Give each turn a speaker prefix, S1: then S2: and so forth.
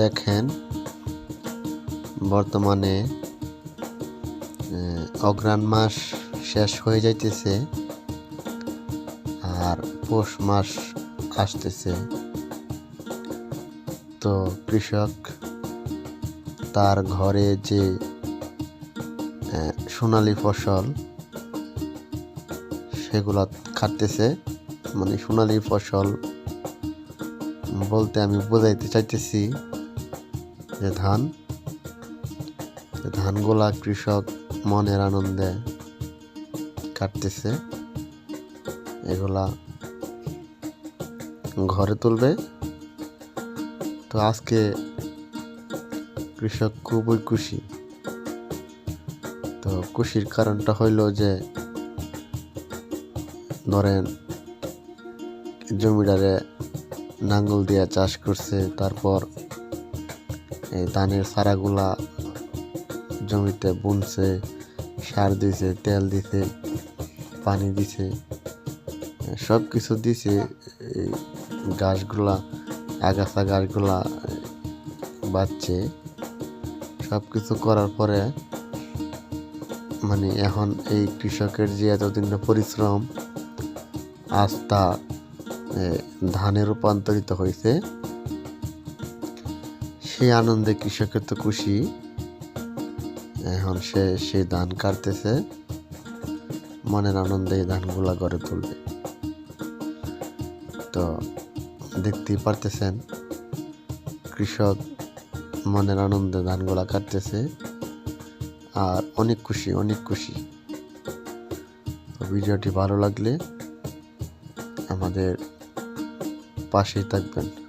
S1: দেখেন, বর্তমানে অগ্রাণ মাস শেষ হয়ে যাইতেছে আর পৌষ মাস আসতেছে। তো কৃষক তার ঘরে যে সোনালি ফসল সেগুলা কাটতেছে মানে সোনালি ফসল বলতে আমি বোঝাইতে চাইতেছি যে ধান ধানগুলা কৃষক মনের আনন্দে কাটতেছে, এগুলা ঘরে তুলবে। তো আজকে কৃষক খুবই খুশি। তো খুশির কারণটা হইল যে ধরেন জমিটারে নাঙ্গল দিয়ে চাষ করছে তারপর এই ধানের চারাগুলা জমিতে বুনছে সার দিছে তেল দিছে পানি দিছে সব কিছু দিছে এই গাছগুলা আগাছা গাছগুলা বাচ্চে সব কিছু করার পরে মানে এখন এই কৃষকের যে এতদিন পরিশ্রম এ, ধানে রূপান্তরিত হয়েছে, সেই আনন্দে কৃষকের তো খুশি। এখন সে সেই ধান কাটতেছে, মনের আনন্দে এই ধানগুলা গড়ে তুলবে। তো দেখতেই পারতেছেন, কৃষক মনের আনন্দে ধানগুলা কাটতেছে, আর অনেক খুশি অনেক খুশি। ভিডিওটি ভালো লাগলে আমাদের পাশেই থাকবেন।